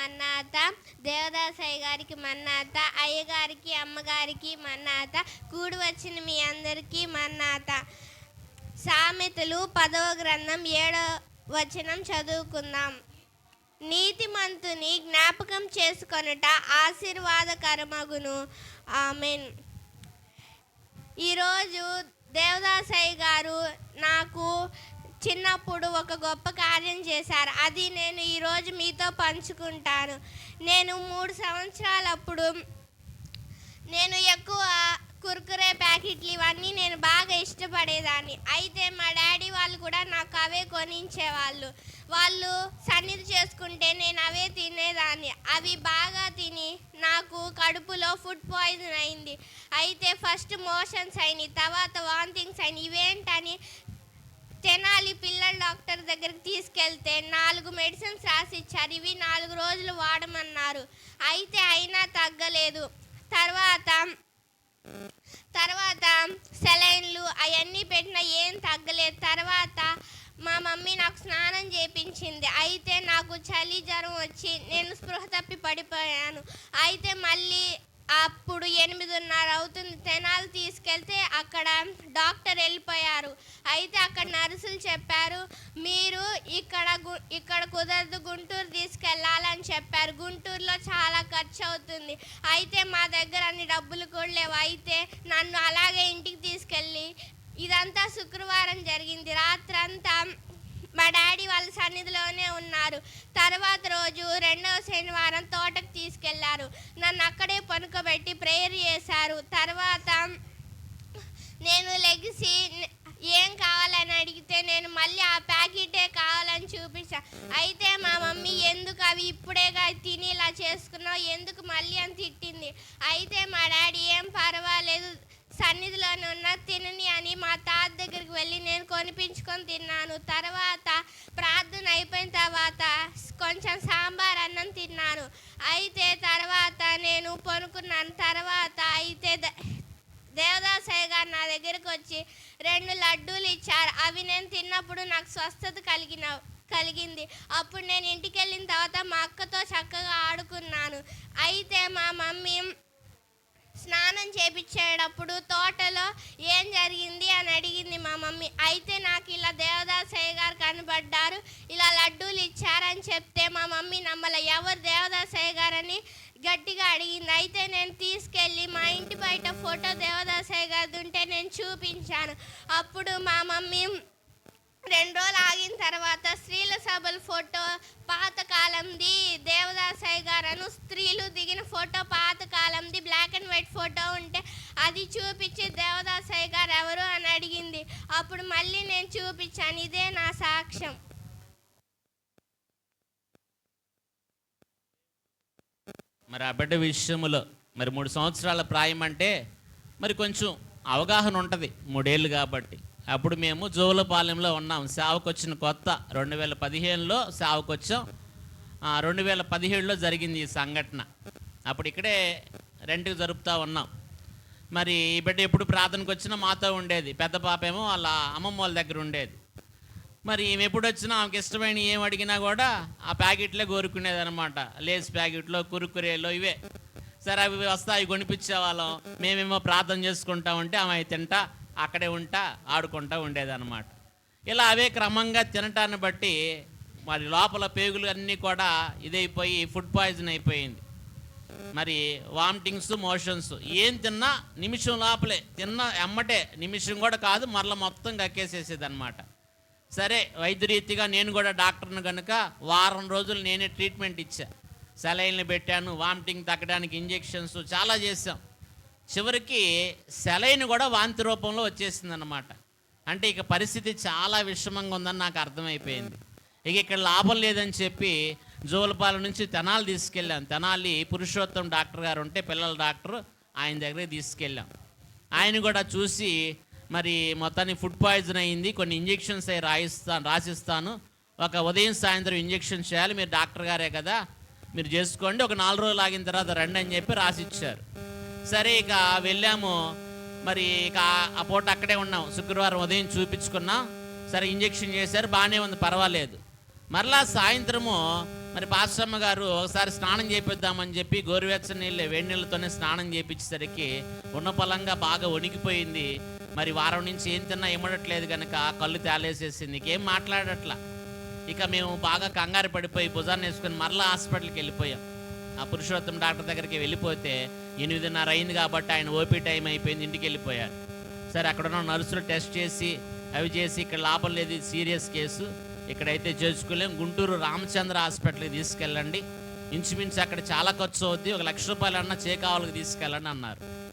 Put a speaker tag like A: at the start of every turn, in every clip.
A: మన్నాత దేవదాసయ్య గారికి మన్నాత అయ్యగారికి అమ్మగారికి మన్నాత కూడి వచ్చిన మీ అందరికీ మన్నాత. సామెతలు పదవ గ్రంథం ఏడవ వచనం చదువుకుందాం. నీతిమంతుని జ్ఞాపకం చేసుకొనుట ఆశీర్వాదకరమగును. ఆమెన్. ఈరోజు దేవదాసయ్య గారు నాకు చిన్నప్పుడు ఒక గొప్ప కార్యం చేశారు. అది నేను ఈరోజు మీతో పంచుకుంటాను. నేను మూడు సంవత్సరాలప్పుడు నేను ఎక్కువ కుర్కురే ప్యాకెట్లు ఇవన్నీ నేను బాగా ఇష్టపడేదాన్ని. అయితే మా డాడీ వాళ్ళు కూడా నాకు అవే కొనించేవాళ్ళు వాళ్ళు సన్నిధి చేసుకుంటే నేను అవే తినేదాన్ని. అవి బాగా తిని నాకు కడుపులో ఫుడ్ పాయిజన్ అయింది. అయితే ఫస్ట్ మోషన్స్ అయినాయి తర్వాత వాంతింగ్స్ అయినాయి. ఇవేంటని తెనాలి డాక్టర్ దగ్గరికి తీసుకెళ్తే నాలుగు మెడిసిన్స్ రాసిచ్చారు. ఇవి నాలుగు రోజులు వాడమన్నారు. అయితే అయినా తగ్గలేదు. తర్వాత తర్వాత సెలైన్లు అవన్నీ పెట్టినా ఏం తగ్గలేదు. తర్వాత మా మమ్మీ నాకు స్నానం చేపించింది. అయితే నాకు చలి జ్వరం వచ్చి నేను స్పృహ తప్పి పడిపోయాను. అయితే మళ్ళీ అప్పుడు ఎనిమిదిన్నర అవుతుంది. తెనాలు తీసుకెళ్తే అక్కడ డాక్టర్ వెళ్ళిపోయారు. అయితే అక్కడ నర్సులు చెప్పారు మీరు ఇక్కడ గు- ఇక్కడ కుదరదు గుంటూరు తీసుకెళ్ళాలని చెప్పారు. గుంటూరులో చాలా ఖర్చు అవుతుంది. అయితే మా దగ్గర అన్ని డబ్బులు కూడా లేవు. అయితే నన్ను అలాగే ఇంటికి తీసుకెళ్ళి ఇదంతా శుక్రవారం జరిగింది. రాత్రంతా మా డాడీ వాళ్ళ సన్నిధిలోనే ఉన్నారు. తర్వాత రోజు రెండవ శనివారం తోటకు తీసుకెళ్ళారు. నన్ను అక్కడే పనుకోబెట్టి ప్రేయర్ చేశారు. తర్వాత నేను లెగిసి ఏం కావాలని అడిగితే నేను మళ్ళీ ఆ ప్యాకెటే కావాలని చూపించా అయితే మా మమ్మీ ఎందుకు అవి ఇప్పుడేగా తిని ఇలా చేసుకున్నావు? ఎందుకు మళ్ళీ అని తిట్టింది. అయితే మా డాడీ ఏం పర్వాలేదు సన్నిధిలోనే ఉన్న తినని అని మా తాత కొనిపించుకొని తిన్నాను. తర్వాత ప్రార్థన అయిపోయిన తర్వాత కొంచెం సాంబార్ అన్నం తిన్నాను. అయితే తర్వాత నేను కొనుక్కున్నాను తర్వాత అయితే ద- దేవదాసయ్య గారు నా దగ్గరకు వచ్చి రెండు లడ్డూలు ఇచ్చారు. అవి నేను తిన్నప్పుడు నాకు స్వస్థత కలిగిన కలిగింది. అప్పుడు నేను ఇంటికి వెళ్ళిన తర్వాత మా అక్కతో చక్కగా ఆడుకున్నాను. అయితే మా మమ్మీ స్నానం చేపించేటప్పుడు తోటలో ఏం జరిగింది అని అడిగింది మా మమ్మీ. అయితే నాకు ఇలా దేవదాసయ్య గారు కనబడ్డారు ఇలా లడ్డూలు ఇచ్చారని చెప్తే మా మమ్మీ నమ్మల ఎవరు దేవదాసయ్య గారని? గట్టిగా అడిగింది. అయితే నేను తీసుకెళ్ళి మా ఇంటి బయట ఫోటో దేవదాసయ్య గారిది ఉంటే నేను చూపించాను. అప్పుడు మా మమ్మీ రెండు రోజులు ఆగిన తర్వాత స్త్రీల సభల ఫోటో పాతకాలంది దేవదాసయ్య గారను స్త్రీలు దిగిన ఫోటో పాతకాలంది బ్లాక్ అండ్ వైట్ ఫోటో ఉంటే అది చూపించి దేవదాసయ్య గారు ఎవరు అని అడిగింది. అప్పుడు మళ్ళీ నేను చూపించాను. ఇదే నా సాక్ష్యం.
B: మరి ఆ బిడ్డ విషయంలో మరి మూడు సంవత్సరాల ప్రాయం అంటే మరి కొంచెం అవగాహన ఉంటుంది మూడేళ్ళు కాబట్టి. అప్పుడు మేము జోలపాలెంలో ఉన్నాం. సేవకొచ్చిన కొత్త రెండు వేల పదిహేనులో సేవకొచ్చాం. రెండు వేల పదిహేడులో జరిగింది ఈ సంఘటన. అప్పుడు ఇక్కడే రెంట్కి జరుపుతూ ఉన్నాం. మరి ఈ బిడ్డ ఎప్పుడు ప్రార్థనకు వచ్చినా మాతో ఉండేది. పెద్ద పాప ఏమో వాళ్ళ అమ్మమ్మ వాళ్ళ దగ్గర ఉండేది. మరి ఈమె ఎప్పుడు వచ్చినా ఆమెకి ఇష్టమైన ఏం అడిగినా కూడా ఆ ప్యాకెట్లే కోరుకునేది అనమాట లేస్ ప్యాకెట్లో కురుకురేలో ఇవే. సరే అవి వస్తాయి కొనిపించే వాళ్ళం. మేమేమో ప్రార్థన చేసుకుంటా ఉంటే ఆమె తింటా అక్కడే ఉంటా ఆడుకుంటా ఉండేదన్నమాట. ఇలా అవే క్రమంగా తినటాన్ని బట్టి మరి లోపల పేగులు అన్నీ కూడా ఇదైపోయి ఫుడ్ పాయిజన్ అయిపోయింది. మరి వామిటింగ్స్ మోషన్స్ ఏం తిన్నా నిమిషం లోపలే తిన్న ఎమ్మటే నిమిషం కూడా కాదు మరల మొత్తం కక్కేసేసేది అనమాట సరే వైద్యరీతిగా నేను కూడా డాక్టర్ను కనుక వారం రోజులు నేనే ట్రీట్మెంట్ ఇచ్చా. సెలైన్లు పెట్టాను వామిటింగ్ తగ్గడానికి ఇంజెక్షన్స్ చాలా చేసాం చివరికి సెలైన్ కూడా వాంతి రూపంలో వచ్చేసింది అనమాట అంటే ఇక పరిస్థితి చాలా విషమంగా ఉందని నాకు అర్థమైపోయింది. ఇక ఇక్కడ లాభం లేదని చెప్పి జోలపాల నుంచి తెనాలి తీసుకెళ్ళాం. తెనాలి పురుషోత్తం డాక్టర్ గారు ఉంటే పిల్లల డాక్టర్ ఆయన దగ్గరికి తీసుకెళ్ళాం. ఆయన కూడా చూసి మరి మొత్తాన్ని ఫుడ్ పాయిజన్ అయింది. కొన్ని ఇంజెక్షన్స్ అవి రాయిస్తాను రాసిస్తాను. ఒక ఉదయం సాయంత్రం ఇంజెక్షన్ చేయాలి. మీరు డాక్టర్ గారే కదా మీరు చేసుకోండి. ఒక నాలుగు రోజులు ఆగిన తర్వాత రండి అని చెప్పి రాసిచ్చారు. సరే ఇక వెళ్ళాము. మరి ఇక ఆ పూట అక్కడే ఉన్నాం. శుక్రవారం ఉదయం చూపించుకున్నాం. సరే ఇంజెక్షన్ చేశారు. బాగానే ఉంది పర్వాలేదు. మరలా సాయంత్రము మరి పాస్టమ్మ గారు ఒకసారి స్నానం చేపిద్దామని చెప్పి గోరువెచ్చని నీళ్ళు వేడి నీళ్ళతోనే స్నానం చేయించేసరికి ఉన్న పొలంగా బాగా వణికిపోయింది. మరి వారం నుంచి ఏం తిన్నా ఇమ్మడట్లేదు కనుక కళ్ళు తేలేసేసింది. ఇంకేం మాట్లాడట్లా. ఇక మేము బాగా కంగారు పడిపోయి భుజాన్ని వేసుకొని మరలా హాస్పిటల్కి వెళ్ళిపోయాం. ఆ పురుషోత్తం డాక్టర్ దగ్గరికి వెళ్ళిపోతే ఎనిమిదిన్నర అయింది కాబట్టి ఆయన ఓపీ టైం అయిపోయింది ఇంటికి వెళ్ళిపోయారు. సరే అక్కడ ఉన్న నర్సులు టెస్ట్ చేసి అవి చేసి ఇక్కడ లాభం లేదు సీరియస్ కేసు. ఇక్కడైతే చేసుకోలేం గుంటూరు రామచంద్ర హాస్పిటల్కి తీసుకెళ్ళండి. ఇంచుమించు అక్కడ చాలా ఖర్చు అవుద్ది. ఒక లక్ష రూపాయలు అన్న చేకావాలకి తీసుకెళ్ళండి అన్నారు.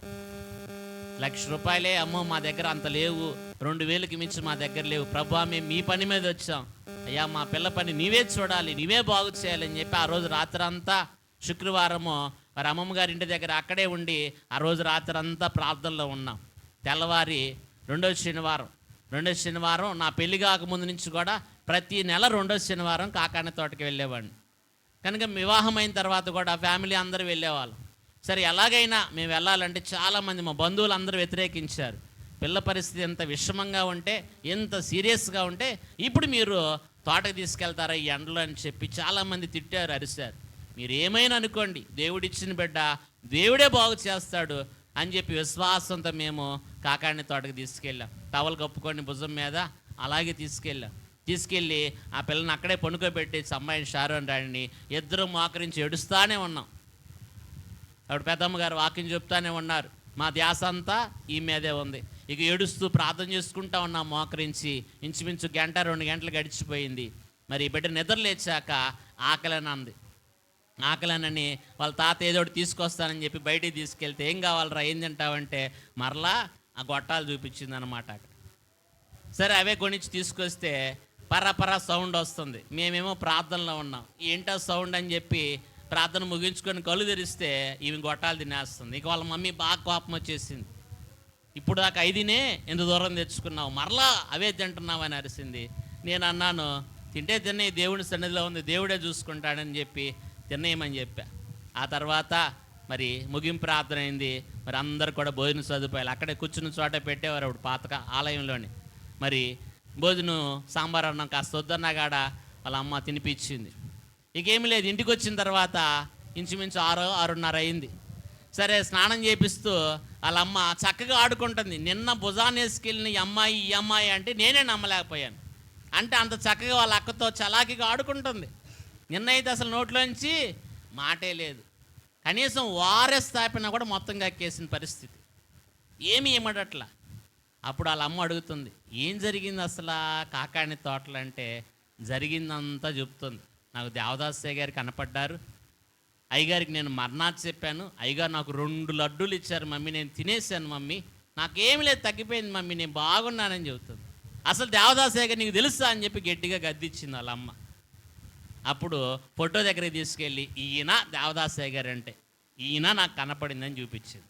B: లక్ష రూపాయలే అమ్మో మా దగ్గర అంత లేవు. రెండు వేలకి మించి మా దగ్గర లేవు. ప్రభా మేము మీ పని మీద వచ్చాం. అయ్యా మా పిల్ల పని నీవే చూడాలి నీవే బాగు చేయాలని చెప్పి ఆ రోజు రాత్రంతా శుక్రవారము మరి అమ్మమ్మ గారి ఇంటి దగ్గర అక్కడే ఉండి ఆ రోజు రాత్రంతా ప్రార్థనలో ఉన్నాం. తెల్లవారి రెండో శనివారం. రెండో శనివారం నా పెళ్ళి కాకముందు నుంచి కూడా ప్రతి నెల రెండో శనివారం కాకాని తోటకి వెళ్ళేవాడిని. కనుక వివాహం అయిన తర్వాత కూడా ఫ్యామిలీ అందరూ వెళ్ళేవాళ్ళం. సరే ఎలాగైనా మేము వెళ్ళాలంటే చాలామంది మా బంధువులు అందరూ వ్యతిరేకించారు. పిల్ల పరిస్థితి ఎంత విషమంగా ఉంటే ఎంత సీరియస్గా ఉంటే ఇప్పుడు మీరు తోటకు తీసుకెళ్తారా ఈ ఎండలో అని చెప్పి చాలామంది తిట్టారు అరిశారు. మీరు ఏమైనా అనుకోండి దేవుడిచ్చిన బిడ్డ దేవుడే బాగు చేస్తాడు అని చెప్పి విశ్వాసంతో మేము కాకాడిని తోటకు తీసుకెళ్ళాం. టవల్ కప్పుకొని భుజం మీద అలాగే తీసుకెళ్ళాం. తీసుకెళ్ళి ఆ పిల్లని అక్కడే పనుకోబెట్టి అమ్మాయిని షారోన్ రాణిని ఇద్దరు మోకరించి ఏడుస్తూనే ఉన్నాం. ఆవిడ పెద్దమ్మ గారు వాకింగ్ చెప్తానే ఉన్నారు. మా ధ్యాస అంతా ఈ మీదే ఉంది. ఇక ఏడుస్తూ ప్రార్థన చేసుకుంటా ఉన్నాం మోకరించి. ఇంచుమించు గంట రెండు గంటలు గడిచిపోయింది. మరి బిడ్డ నిద్ర లేచాక ఆకలని అంది. ఆకలినని వాళ్ళ తాత ఏదో ఒకటి తీసుకొస్తానని చెప్పి బయటికి తీసుకెళ్తే ఏం కావాలరా ఏం తింటావంటే మరలా ఆ గొట్టాలు చూపించింది అనమాట అక్కడ సరే అవే కొనిచ్చి తీసుకొస్తే పర పర సౌండ్ వస్తుంది. మేమేమో ప్రార్థనలో ఉన్నాం. ఏంటో సౌండ్ అని చెప్పి ప్రార్థన ముగించుకొని కళ్ళు తెరిస్తే ఈమె గొట్టాలు తినేస్తుంది. ఇక వాళ్ళ మమ్మీ బాగా కోపం వచ్చేసింది. ఇప్పుడు దాకా ఐదునే ఎంత దూరం తెచ్చుకున్నావు. మరలా అవే తింటున్నావు అని అరిసింది. నేను అన్నాను తింటే తినే దేవుని సన్నిధిలో ఉంది దేవుడే చూసుకుంటాడని చెప్పి తినేయమని చెప్పా. ఆ తర్వాత మరి ముగింపు ప్రార్థన అయింది. మరి అందరు కూడా భోజన సదుపాయాలు. అక్కడే కూర్చున్న చోట పెట్టేవారు అప్పుడు పాతక ఆలయంలోని. మరి భోజనం సాంబార్ అన్నం కాస్త వద్దన్నా కాడ వాళ్ళ అమ్మ తినిపించింది. ఇంకేమి లేదు ఇంటికి వచ్చిన తర్వాత ఇంచుమించు ఆరు ఆరున్నర అయింది. సరే స్నానం చేపిస్తూ వాళ్ళ అమ్మ చక్కగా ఆడుకుంటుంది. నిన్న భుజాన్ని వేసుకెళ్ళిన ఈ అమ్మాయి ఈ అమ్మాయి అంటే నేనే నమ్మలేకపోయాను. అంటే అంత చక్కగా వాళ్ళ అక్కతో చలాకీగా ఆడుకుంటుంది. నిన్న అయితే అసలు నోట్లోంచి మాటే లేదు. కనీసం వారెస్ తాపినా కూడా మొత్తం కక్కేసిన పరిస్థితి. ఏమి ఏమడట్లా? అప్పుడు వాళ్ళ అమ్మ అడుగుతుంది ఏం జరిగింది అసలు కాకాని కాకాణి తోటలు అంటే జరిగిందంతా చెప్తుంది. నాకు దేవదాసయ్య గారు కనపడ్డారు. అయ్యగారికి నేను మర్నాథ్ చెప్పాను. అయ్యగారు నాకు రెండు లడ్డూలు ఇచ్చారు మమ్మీ. నేను తినేసాను మమ్మీ. నాకేమి లేదు తగ్గిపోయింది మమ్మీ. నేను బాగున్నానని చెబుతుంది. అసలు దేవదాసయ్య గారు నీకు తెలుసా? అని చెప్పి గట్టిగా గద్దిచ్చింది వాళ్ళ అమ్మ. అప్పుడు ఫోటో దగ్గరికి తీసుకెళ్ళి ఈయన దేవదాసయ్య గారు అంటే ఈయన నాకు కనపడిందని చూపించింది.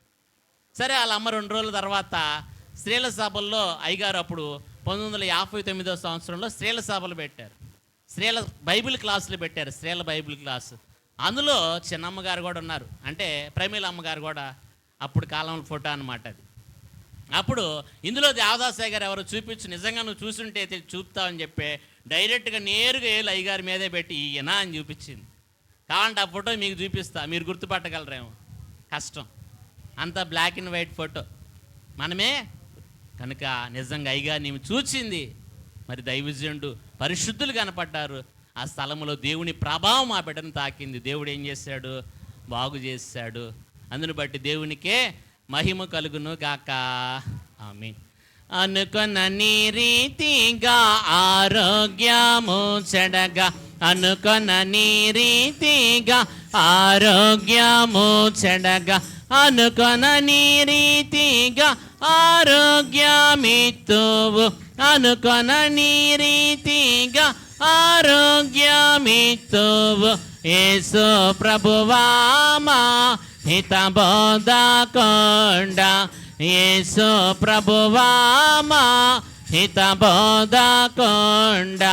B: సరే వాళ్ళ అమ్మ రెండు రోజుల తర్వాత స్త్రీల సభల్లో అయ్యగారు అప్పుడు పంతొమ్మిది వందల యాభై తొమ్మిదో సంవత్సరంలో స్త్రీల సభలు పెట్టారు. స్త్రీల బైబిల్ క్లాసులు పెట్టారు స్త్రీల బైబిల్ క్లాసు. అందులో చిన్నమ్మగారు కూడా ఉన్నారు. అంటే ప్రమీల అమ్మగారు కూడా అప్పుడు కాలం ఫోటో అన్నమాట అది. అప్పుడు ఇందులో దేవదాసయ్య గారు ఎవరు చూపించు నిజంగా నువ్వు చూసుంటే చూపుతావని చెప్పి డైరెక్ట్గా నేరుగా ఏళ్ళు అయ్యగారి మీదే పెట్టి ఈయన అని చూపించింది. కావాలంటే ఆ ఫోటో మీకు చూపిస్తా మీరు గుర్తుపట్టగలరేమో. కష్టం. అంతా బ్లాక్ అండ్ వైట్ ఫోటో. మనమే కనుక నిజంగా అయిగా నేను చూచింది. మరి దైవజనుడు పరిశుద్ధులు కనపడ్డారు. ఆ స్థలంలో దేవుని ప్రభావం ఆ బిడ్డను తాకింది. దేవుడు ఏం చేశాడు? బాగు చేశాడు. అందుని బట్టి దేవునికే మహిమ కలుగును గాక. ఆమె అనుకున్న రీతిగా ఆరోగ్యము చెడగా. అనుకున్న రీతిగా ఆరోగ్యము చెడగా. అనుకొన రీతిగా రీతిగా ఆరోగ్యమిత్తువు అనుకొన నీ రీతిగా ఆరోగ్యమిత్తువు. యేసు ప్రభువామా హితబోధకొండ. యేసు ప్రభువామా హితబోధకొండ.